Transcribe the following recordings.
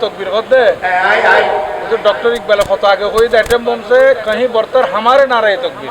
তকবীর ডক্টর ইকবাল কত আগে হয়ে যায় মন সে কहीं বর্তর হামারে নারায় তকবীর।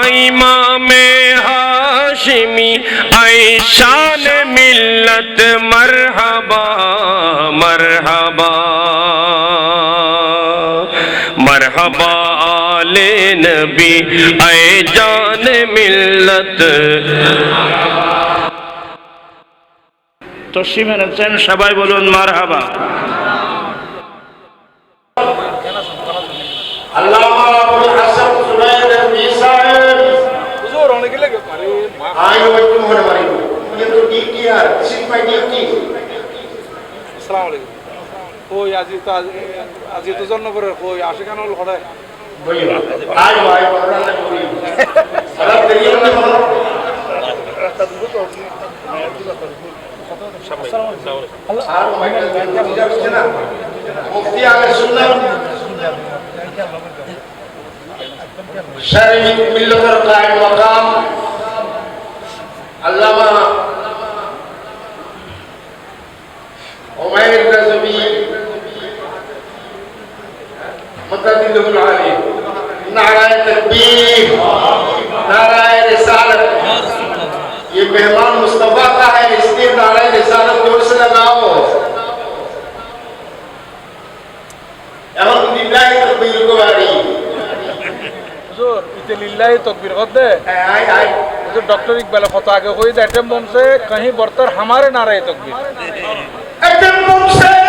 আইমামে হাশমি, আইশান মিল্লত মরহবা মরহবা মরহবা আলে নবী আই জান মিল্লত। তো সিমেন সবাই বলুন মারহাবা। I know what you want to do. You have to take care. This is my duty. Assalamu alaikum. কই আজি তো আজি তো জন্ম করে কই আসে কেন হল হঠাৎ আই ভাই বড়রা না করি সারা দেরিয়া না বড় রাস্তা দুটো তো আর ভাই যা বুঝছ না মুফতি আলে সুন্নাহ شرعي ملة القائم مقام আল্লামা উমাইর রাজবি मुतदिलुल आलिम नाराय तकबीर नाराय रिसालत ये मेहमान मुस्तफा का है इसलिए नाराय रिसालत जोर से लगाओ এখন লিল্লাহি তকবীর কো বাড়ি হুজুর इते लिल्लाही तकबीर कर दे I I Hazur doctor Iqbal खता आगे कोई दैटे मन से कहीं बरतर हमारे नारे तकबीर एकदम मुझसे कहीं